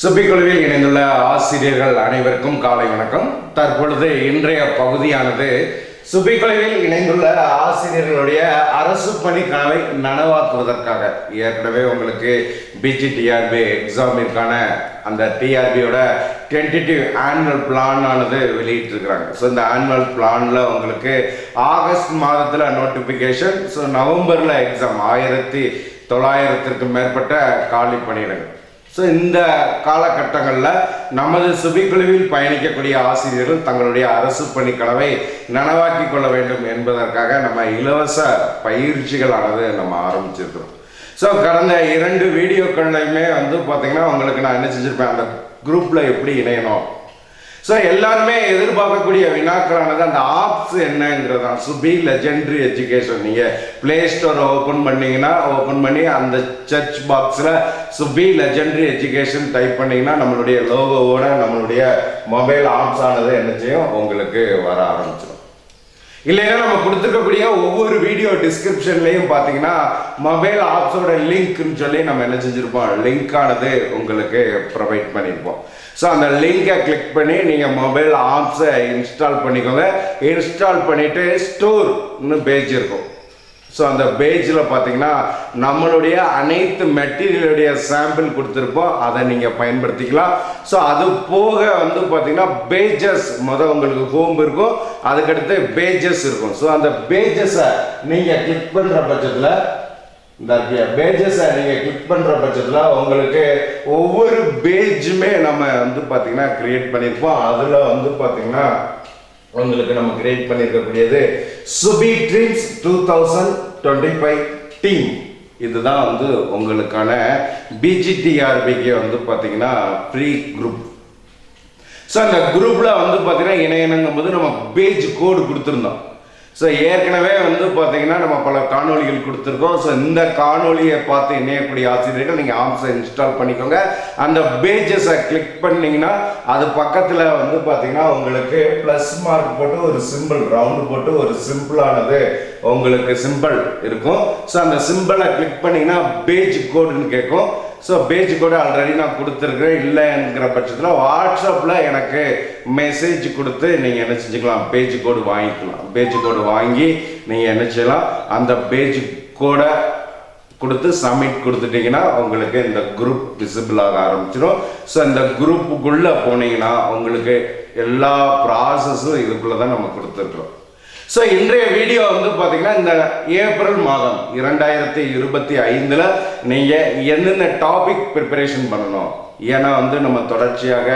சுப்பிக்குழுவில் இணைந்துள்ள ஆசிரியர்கள் அனைவருக்கும் காலை வணக்கம். தற்பொழுது இன்றைய பகுதியானது சுப்பிக்குழுவில் இணைந்துள்ள ஆசிரியர்களுடைய அரசு பணி கனவை நனவாக்குவதற்காக. ஏற்கனவே உங்களுக்கு பிஜிடிஆர்பி எக்ஸாமிற்கான அந்த டிஆர்பியோட டென்டேட்டிவ் ஆனுவல் பிளான் ஆனது வெளியிட்டிருக்கிறாங்க. ஸோ இந்த ஆனுவல் பிளானில் உங்களுக்கு ஆகஸ்ட் மாதத்தில் நோட்டிஃபிகேஷன் ஸோ நவம்பரில் எக்ஸாம் ஆயிரத்தி தொள்ளாயிரத்திற்கு மேற்பட்ட காலி பணியிடங்கள். ஸோ இந்த காலகட்டங்களில் நமது சுபிக்குழுவில் பயணிக்கக்கூடிய ஆசிரியர்கள் தங்களுடைய அரசு பணிக்கலவை நனவாக்கி கொள்ள வேண்டும் என்பதற்காக நம்ம இலவச பயிற்சிகளானது நம்ம ஆரம்பிச்சிருக்கிறோம். ஸோ கடந்த இரண்டு வீடியோக்கள்லையுமே வந்து பார்த்திங்கன்னா உங்களுக்கு நான் என்ன செஞ்சுருப்பேன் அந்த குரூப்பில் எப்படி இணையணும் ஸோ எல்லாருமே எதிர்பார்க்கக்கூடிய வினாக்களானது அந்த ஆப்ஸ் என்னங்கிறது தான் சுபி லெஜெண்ட்ரி எஜுகேஷன் நீங்கள் ப்ளே ஸ்டோரை ஓப்பன் பண்ணீங்கன்னா ஓப்பன் பண்ணி அந்த சர்ச் பாக்ஸில் சுபி லெஜெண்ட்ரி எஜுகேஷன் டைப் பண்ணிங்கன்னா நம்மளுடைய லோகோவோட நம்மளுடைய மொபைல் ஆப்ஸ் ஆனது என்ன செய்யும்? உங்களுக்கு வர ஆரம்பிச்சிடும் இல்லைன்னா நம்ம கொடுத்துருக்கக்கூடிய ஒவ்வொரு வீடியோ டிஸ்கிரிப்ஷன்லையும் பார்த்தீங்கன்னா மொபைல் ஆப்ஸோட லிங்க்னு சொல்லி நம்ம என்ன செஞ்சுருப்போம்? லிங்க்கானது உங்களுக்கு ப்ரொவைட் பண்ணியிருப்போம் ஸோ அந்த லிங்கை கிளிக் பண்ணி நீங்கள் மொபைல் ஆப்ஸை இன்ஸ்டால் பண்ணிக்கோங்க. இன்ஸ்டால் பண்ணிவிட்டு ஸ்டோர்னு பேஜ் இருக்கும். ஸோ அந்த பேஜில் பார்த்தீங்கன்னா நம்மளுடைய அனைத்து மெட்டீரியலுடைய சாம்பிள் கொடுத்துருப்போம். அதை நீங்கள் பயன்படுத்திக்கலாம். ஸோ அது போக வந்து பார்த்தீங்கன்னா பேஜஸ் மொதல் உங்களுக்கு ஹோம் இருக்கும். அதுக்கடுத்து பேஜஸ் இருக்கும். ஸோ அந்த பேஜஸை நீங்கள் கிளிக் பண்ணுற பட்சத்தில் இந்த பேஜஸை நீங்கள் கிளிக் பண்ணுற பட்சத்தில் உங்களுக்கு ஒவ்வொரு பேஜுமே நம்ம வந்து பார்த்தீங்கன்னா க்ரியேட் பண்ணியிருப்போம். அதில் வந்து பார்த்தீங்கன்னா உங்களுக்கு நம்ம create பண்ணியிருக்கக்கூடியது Subi dreams two thousand twenty five team இதுதான் வந்து உங்களுக்கான பிஜிடிஆர்பிக்கு வந்து பார்த்தீங்கன்னா ஃப்ரீ குரூப் ஸோ அந்த குரூப்பில் வந்து பார்த்தீங்கன்னா இணையணுங்கும் போது நம்ம பேஜ் கோடு கொடுத்துருந்தோம். ஸோ ஏற்கனவே வந்து பார்த்தீங்கன்னா நம்ம பல காணொலிகள் கொடுத்துருக்கோம். ஸோ இந்த காணொலியை பார்த்து இணையக்கூடிய ஆசிரியர்கள் நீங்கள் ஆப்ஸை இன்ஸ்டால் பண்ணிக்கோங்க. அந்த பேஜஸை கிளிக் பண்ணிங்கன்னா அது பக்கத்தில் வந்து பார்த்தீங்கன்னா உங்களுக்கு ப்ளஸ் மார்க் போட்டு ஒரு சிம்பிள் ரவுண்டு போட்டு ஒரு சிம்பிளானது உங்களுக்கு சிம்பிள் இருக்கும். ஸோ அந்த சிம்பிளை கிளிக் பண்ணிங்கன்னா பேஜ் கோடுன்னு கேட்கும். ஸோ பேஜ் கூட ஆல்ரெடி நான் கொடுத்துருக்குறேன். இல்லைங்கிற பட்சத்தில் வாட்ஸ்அப்பில் எனக்கு மெசேஜ் கொடுத்து நீங்கள் என்ன செஞ்சுக்கலாம்? பேஜ் கோடு வாங்கிக்கலாம். பேஜ் கோடு வாங்கி நீங்கள் என்ன செய்யலாம்? அந்த பேஜ் கோடை கொடுத்து சப்மிட் கொடுத்துட்டீங்கன்னா உங்களுக்கு இந்த குரூப் விசிபிள் ஆக ஆரம்பிச்சிடும் ஸோ இந்த குரூப்புக்குள்ளே போனீங்கன்னா உங்களுக்கு எல்லா ப்ராசஸும் இதுக்குள்ளே தான் நம்ம கொடுத்துருக்குறோம். ஸோ இன்றைய வீடியோ வந்து பார்த்தீங்கன்னா இந்த ஏப்ரல் மாதம் இரண்டாயிரத்தி இருபத்தி ஐந்தில் நீங்கள் எந்தெந்த டாபிக் ப்ரிப்பரேஷன் பண்ணணும்? ஏன்னா வந்து நம்ம தொடர்ச்சியாக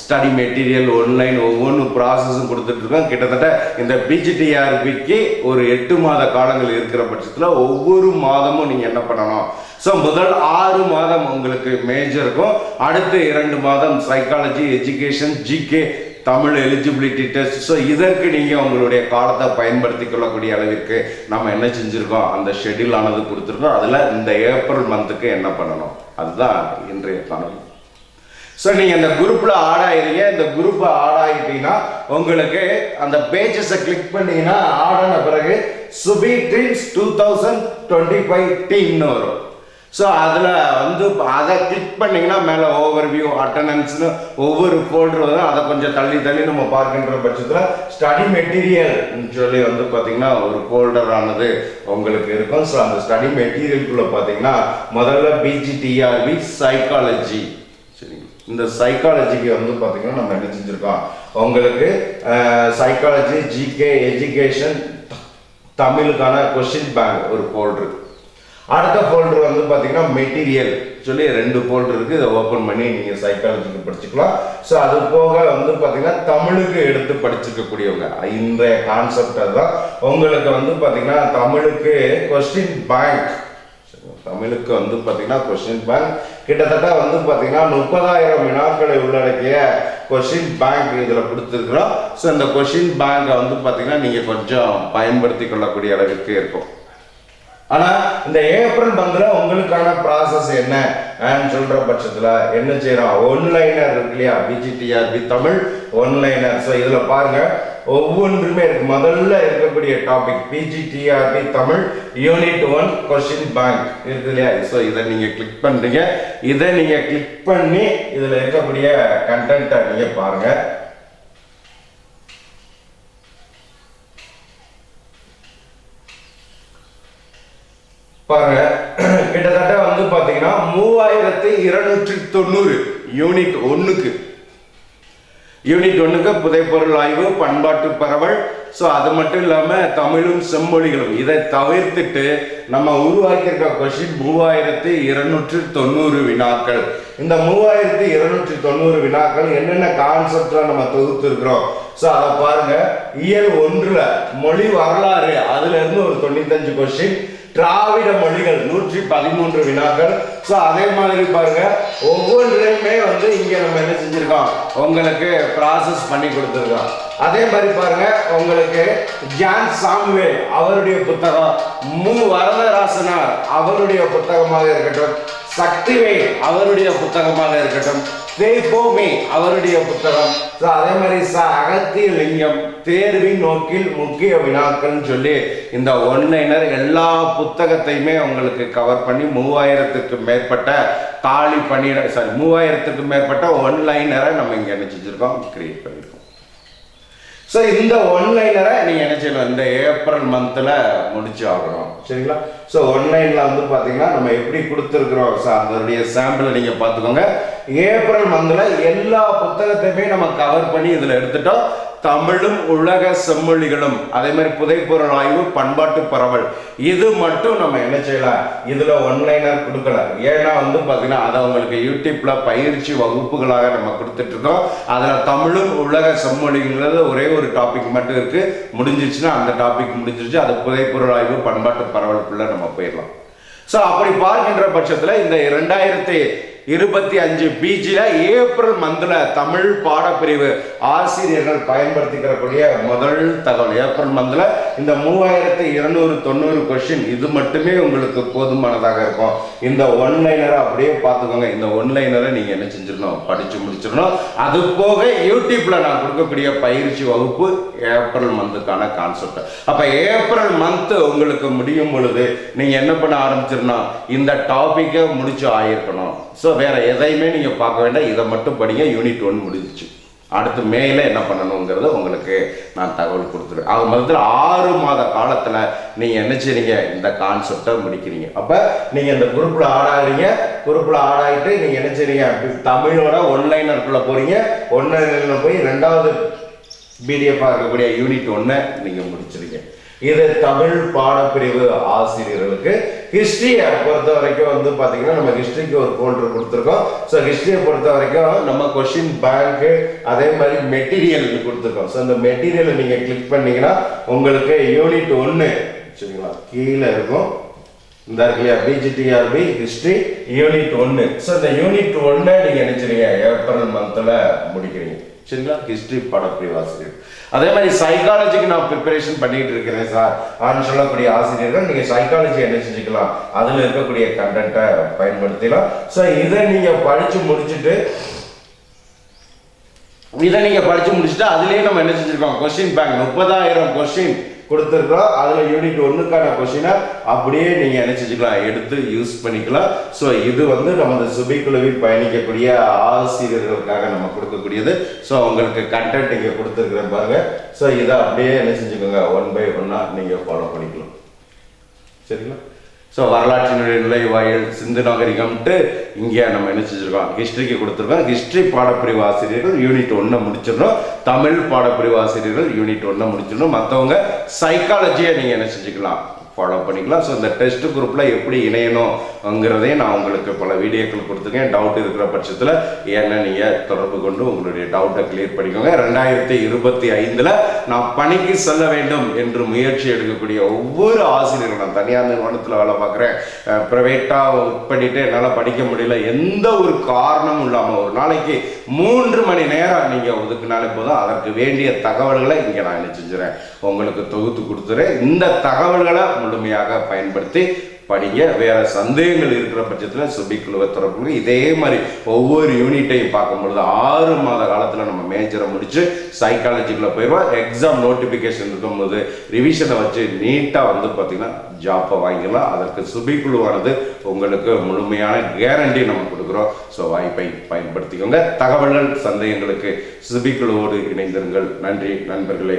ஸ்டடி மெட்டீரியல் ஒன்லைன் ஒவ்வொன்றும் ப்ராசஸும் கொடுத்துட்ருக்கோம் கிட்டத்தட்ட இந்த பிஜிடிஆர்பிக்கு ஒரு எட்டு மாத காலங்கள் இருக்கிற பட்சத்தில் ஒவ்வொரு மாதமும் நீங்கள் என்ன பண்ணணும்? ஸோ முதல் ஆறு மாதம் உங்களுக்கு மேஜருக்கும் அடுத்த இரண்டு மாதம் psychology education GK Tamil eligibility test so இதற்கு நீங்கள் உங்களுடைய காலத்தை பயன்படுத்தி கொள்ளக்கூடிய அளவிற்கு நம்ம என்ன செஞ்சுருக்கோம்? அந்த ஷெட்யூல் ஆனது கொடுத்துருக்கோம். அதில் இந்த ஏப்ரல் மந்த்துக்கு என்ன பண்ணணும்? அதுதான் இன்றைய காணொலி ஸோ நீங்கள் இந்த குரூப்பில் ஆடாயிருங்க இந்த குரூப்பை ஆடாயிட்டீங்கன்னா உங்களுக்கு அந்த பேஜஸை கிளிக் பண்ணீங்கன்னா ஆடான பிறகு Subi dreams two thousand twenty five டீம்னு வரும். ஸோ அதில் வந்து அதை கிளிக் பண்ணிங்கன்னா மேலே ஓவர் வியூ அட்டண்டன்ஸ்னு ஒவ்வொரு ஃபோல்டர் அதை கொஞ்சம் தள்ளி தள்ளி நம்ம பார்க்கின்ற பட்சத்தில் ஸ்டடி மெட்டீரியல் சொல்லி வந்து பார்த்திங்கன்னா ஒரு ஃபோல்டர் ஆனது உங்களுக்கு இருக்கும். ஸோ அந்த ஸ்டடி மெட்டீரியலுக்குள்ளே பார்த்தீங்கன்னா முதல்ல பிஜிடிஆர்பி சைக்காலஜி சரிங்க இந்த சைக்காலஜிக்கு வந்து பார்த்திங்கன்னா நம்ம என்ன செஞ்சுருக்கோம்? உங்களுக்கு சைக்காலஜி ஜிகே எஜுகேஷன் தமிழுக்கான கொஷின் பேங்க் ஒரு ஃபோல்டர் அடுத்த ஃபோல்டர் வந்து பார்த்தீங்கன்னா மெட்டீரியல் சொல்லி ரெண்டு ஃபோல்டர் இருக்குது இதை ஓப்பன் பண்ணி நீங்கள் சைக்காலஜிக்கு படிச்சுக்கலாம். ஸோ அது போக வந்து பார்த்தீங்கன்னா தமிழுக்கு எடுத்து படிச்சிருக்கக்கூடியவங்க. இந்த கான்செப்ட் தான் உங்களுக்கு வந்து பார்த்தீங்கன்னா தமிழுக்கு கொஸ்டின் பேங்க் தமிழுக்கு வந்து பார்த்தீங்கன்னா கொஸ்டின் பேங்க் கிட்டத்தட்ட வந்து பார்த்தீங்கன்னா முப்பதாயிரம் வினாக்களை உள்ளடக்கிய கொஷின் பேங்க் இதில் கொடுத்துருக்குறோம். ஸோ இந்த கொஷின் பேங்கை வந்து பார்த்தீங்கன்னா நீங்கள் கொஞ்சம் பயன்படுத்தி கொள்ளக்கூடிய அளவிற்கு இருக்கும். ஆனால் இந்த ஏப்ரல் மந்தில் உங்களுக்கான ப்ராசஸ் என்ன? ஆன்னு சொல்ற பட்சத்தில் என்ன செய்யறோம்? ஒன்லைனர் இருக்கு இல்லையா? பிஜிடிஆர்பி தமிழ் ஒன்லைனர் ஸோ இதில் பாருங்க. ஒவ்வொன்றுமே இருக்கு. முதல்ல இருக்கக்கூடிய topic PGTRB Tamil unit one question bank இருக்கு இல்லையா? ஸோ இதை நீங்க கிளிக் பண்றீங்க. இதை நீங்க கிளிக் பண்ணி இதுல இருக்கக்கூடிய கண்டென்ட்டை நீங்க பாருங்க. பாருங்க. கிட்டத்தட்ட வந்து பாத்தீங்கன்னா மூவாயிரத்தி இருநூற்றி தொண்ணூறு யூனிட் ஒண்ணுக்கு. யூனிட் ஒண்ணுக்கு புதைப்பொருள் ஆய்வு பண்பாட்டு பரவல். ஸோ அது மட்டும் இல்லாமல் தமிழும் செம்மொழிகளும். இதை தவிர்த்துட்டு நம்ம உருவாக்கியிருக்க கொஷின் மூவாயிரத்தி இருநூற்றி தொண்ணூறு வினாக்கள். இந்த மூவாயிரத்தி இருநூற்றி தொண்ணூறு வினாக்கள் என்னென்ன கான்செப்ட்ல நம்ம தொகுத்து இருக்கிறோம் ஸோ அதை பாருங்க. இயல் ஒன்றுல மொழி வரலாறு. அதுல இருந்து ஒரு தொண்ணூத்தஞ்சு கொஸ்டின் திராவிட மொழிகள் நூற்றி பதிமூன்று வினாக்கள். ஸோ அதே மாதிரி பாருங்க ஒவ்வொன்றையுமே வந்து இங்கே நம்ம என்ன செஞ்சுருக்கோம்? உங்களுக்கு ப்ராசஸ் பண்ணி கொடுத்துருக்கோம். அதே மாதிரி பாருங்க உங்களுக்கு ஜான் சாம்வே அவருடைய புத்தகம் மு. வரதராசனார் அவருடைய புத்தகமாக இருக்கட்டும் சக்திவேல் அவருடைய புத்தகமாக இருக்கட்டும் தேபோமி அவருடைய புத்தகம். So, அதே மாதிரி ச அகத்திய லிங்கம் தேர்வின் நோக்கில் முக்கிய வினாக்கள்னு சொல்லி இந்த ஒன்லைனர் எல்லா புத்தகத்தையுமே உங்களுக்கு கவர் பண்ணி மூவாயிரத்துக்கு மேற்பட்ட தாலி பணியிட சாரி மூவாயிரத்துக்கு மேற்பட்ட ஒன்லைனரை நம்ம இங்க என்ன செஞ்சிருக்கோம் கிரியேட் பண்ணியிருக்கோம் ஸோ இந்த ஒன்லைனரை நீங்கள் என்ன செய்யணும்? இந்த ஏப்ரல் மந்தில் முடிச்சு ஆகணும். சரிங்களா? ஸோ ஒன்லைனில் வந்து பார்த்தீங்கன்னா நம்ம எப்படி கொடுத்துருக்குறோம்? ஸோ அதனுடைய சாம்பிளை நீங்கள் பார்த்துக்கோங்க. ஏப்ரல் மந்தில் எல்லா புத்தகத்தையுமே நம்ம கவர் பண்ணி இதில் எடுத்துட்டோம். தமிழும் உலக செம்மொழிகளும் அதே மாதிரி புதைப்பொருள் ஆய்வு பண்பாட்டு பரவல். இது மட்டும் நம்ம என்ன செய்யலாம் இதில் ஒன்லைனர் கொடுக்கல. ஏன்னா வந்து பார்த்தீங்கன்னா அதை அவங்களுக்கு யூடியூப்பில் பயிற்சி வகுப்புகளாக நம்ம கொடுத்துட்டு இருக்கோம். தமிழும் உலக செம்மொழிங்கிறது ஒரே ஒரு டாபிக் மட்டும் இருக்குது முடிஞ்சிச்சுன்னா அந்த டாபிக் முடிஞ்சிருச்சு. அது புதைப்பொருள் ஆய்வு பண்பாட்டு பரவலுக்குள்ள நம்ம போயிடலாம். ஸோ அப்படி பார்க்கின்ற பட்சத்தில் இந்த இரண்டாயிரத்தி இருபத்தி அஞ்சு பிஜியில் ஏப்ரல் மந்தில் தமிழ் பாடப்பிரிவு ஆசிரியர்கள் பயன்படுத்திக்கிறக்கூடிய முதல் தகவல். ஏப்ரல் மந்தில் இந்த மூவாயிரத்தி இருநூறு தொண்ணூறு கொஷின் இது மட்டுமே உங்களுக்கு போதுமானதாக இருக்கும். இந்த ஒன்லைனரை அப்படியே பார்த்துக்கோங்க. இந்த ஒன்லைனரை நீங்கள் என்ன செஞ்சிடணும்? படித்து முடிச்சிடணும். அது போக யூடியூப்பில் நான் கொடுக்கக்கூடிய பயிற்சி வகுப்பு ஏப்ரல் மந்த்துக்கான கான்செப்ட் அப்போ ஏப்ரல் மந்த் உங்களுக்கு முடியும் பொழுது நீங்கள் என்ன பண்ண ஆரம்பிச்சிடணும்? இந்த டாப்பிக்கை முடிச்சு ஆயிருக்கணும். ஸோ வேற எதையுமே நீங்கள் பார்க்க வேண்டாம். இதை மட்டும் படிங்க. யூனிட் ஒன் முடிஞ்சிச்சு. அடுத்து மேல என்ன பண்ணணுங்கிறத உங்களுக்கு நான் தகவல் கொடுத்துருவேன் அது மொத்தத்தில் ஆறு மாத காலத்தில் நீங்கள் என்ன செய்றீங்க? இந்த கான்செப்டை முடிக்கிறீங்க. அப்போ நீங்கள் இந்த குரூப்பில் ஆடாகிறீங்க குரூப்பில் ஆடாயிட்டு நீங்கள் என்ன செய்றீங்க? தமிழோட ஒன்லைனருக்குள்ளே போகிறீங்க ஒன்லைனரில் போய் ரெண்டாவது பிடிஎஃபாக இருக்கக்கூடிய யூனிட் ஒன்றை நீங்கள் முடிச்சிருங்க. இது தமிழ் பாடப்பிரிவு ஆசிரியர்களுக்கு ஹிஸ்ட்ரியை பொறுத்த வரைக்கும் வந்து பார்த்தீங்கன்னா நம்ம ஹிஸ்ட்ரிக்கு ஒரு ஃபோல்டர் கொடுத்துருக்கோம். ஸோ ஹிஸ்டரியை பொறுத்த வரைக்கும் நம்ம கொஷின் பேங்க்கு அதே மாதிரி மெட்டீரியல் கொடுத்துருக்கோம். ஸோ இந்த மெட்டீரியலை நீங்கள் கிளிக் பண்ணீங்கன்னா உங்களுக்கு யூனிட் ஒன்று வச்சுக்கலாம் கீழே இருக்கும். இந்த இல்லையா? பிஜிடிஆர்பி ஹிஸ்ட்ரி யூனிட் ஒன்று ஸோ இந்த யூனிட் ஒன்றை நீங்கள் நினைச்சிருங்க ஏப்ரல் மந்தில் முடிக்கிறீங்க. சரிங்களா? ஹிஸ்டரி பாடப்பிரிவு ஆசிரியர் அதே மாதிரி சைக்காலஜிக்கு நான் ப்ரிப்பரேஷன் பண்ணிட்டு இருக்கிறேன் சார் ஆன்னு சொல்லக்கூடிய ஆசிரியர்கள் நீங்கள் சைக்காலஜி என்ன செஞ்சுக்கலாம் அதில் இருக்கக்கூடிய கண்டென்ட்டை பயன்படுத்திக்கலாம் ஸோ இதை நீங்கள் படித்து முடிச்சுட்டு இதை நீங்க படிச்சு முடிச்சுட்டு அதுலயே நம்ம என்ன செஞ்சிருக்கோம்? கொஸ்டின் பேங்க் முப்பதாயிரம் கொஸ்டின் கொடுத்துருக்குறோம். அதில் யூனிட் ஒன்றுக்கான கொஷினை அப்படியே நீங்கள் என்ன எடுத்து யூஸ் பண்ணிக்கலாம். ஸோ இது வந்து நமது சுபிக்குழுவில் பயணிக்கக்கூடிய ஆசிரியர்களுக்காக நம்ம கொடுக்கக்கூடியது. ஸோ உங்களுக்கு கண்டென்ட் இங்கே கொடுத்துருக்குறேன் பாருங்க. ஸோ இதை அப்படியே என்ன செஞ்சுக்கோங்க ஒன் பை ஒன்னாக நீங்கள் ஃபாலோ பண்ணிக்கலாம். சரிங்களா? ஸோ வரலாற்றினுடைய நுழைவாயில் சிந்து நாகரிகம்ட்டு இங்கே நம்ம என்ன செஞ்சுருக்கோம்? ஹிஸ்ட்ரிக்கு கொடுத்துருக்கோம். ஹிஸ்ட்ரி பாடப்பிரிவு ஆசிரியர்கள் யூனிட் ஒன்று முடிச்சிடணும். தமிழ் பாடப்பிரிவு ஆசிரியர்கள் யூனிட் ஒன்று முடிச்சிடணும். மற்றவங்க சைக்காலஜியை நீங்கள் என்ன செஞ்சுக்கலாம்? ஃபாலோ பண்ணிக்கலாம். ஸோ இந்த டெஸ்ட் குரூப்பில் எப்படி இணையணுங்கிறதையும் நான் உங்களுக்கு பல வீடியோக்கள் கொடுத்துருக்கேன். டவுட் இருக்கிற பட்சத்தில் என்ன நீங்கள் தொடர்பு கொண்டு உங்களுடைய டவுட்டை கிளியர் பண்ணிக்கோங்க. ரெண்டாயிரத்தி இருபத்தி ஐந்தில் நான் பணிக்கு செல்ல வேண்டும் என்று முயற்சி எடுக்கக்கூடிய ஒவ்வொரு ஆசிரியரும் நான் தனியார் நிறுவனத்தில் வேலை பார்க்குறேன். ப்ரைவேட்டாக ஒர்க் பண்ணிவிட்டு என்னால் படிக்க முடியல. எந்த ஒரு காரணமும் இல்லாமல் ஒரு நாளைக்கு மூன்று மணி நேரம் நீங்கள் ஒதுக்குனாலே போதும். அதற்கு வேண்டிய தகவல்களை இங்கே நான் என்ன செஞ்சுறேன் உங்களுக்கு தொகுத்து கொடுத்துறேன். இந்த தகவல்களை முழுமையாக பயன்படுத்தி படிங்க. வேற சந்தேகங்கள் இருக்கிற பட்சத்தில் சுபிக்குழுவை தொடர்புங்க இதே மாதிரி ஒவ்வொரு யூனிட்டையும் பார்க்கும் பொழுது ஆறு மாத காலத்தில் நம்ம மேஜரை முடிச்சு சைக்காலஜிக்குள்ள போயிடுவோம். எக்ஸாம் நோட்டிஃபிகேஷன் இருக்கும்போது ரிவிஷனை வச்சு நீட்டாக வந்து பார்த்தீங்கன்னா ஜாப்பை வாங்கிக்கலாம் அதற்கு சுபிக்குழுவானது உங்களுக்கு முழுமையான கேரண்டி நம்ம கொடுக்குறோம். ஸோ வாய்ப்பை பயன்படுத்திக்கோங்க. தகவல்கள் சந்தேகங்களுக்கு சுபிக்குழுவோடு இணைந்திருங்கள். நன்றி நண்பர்களே.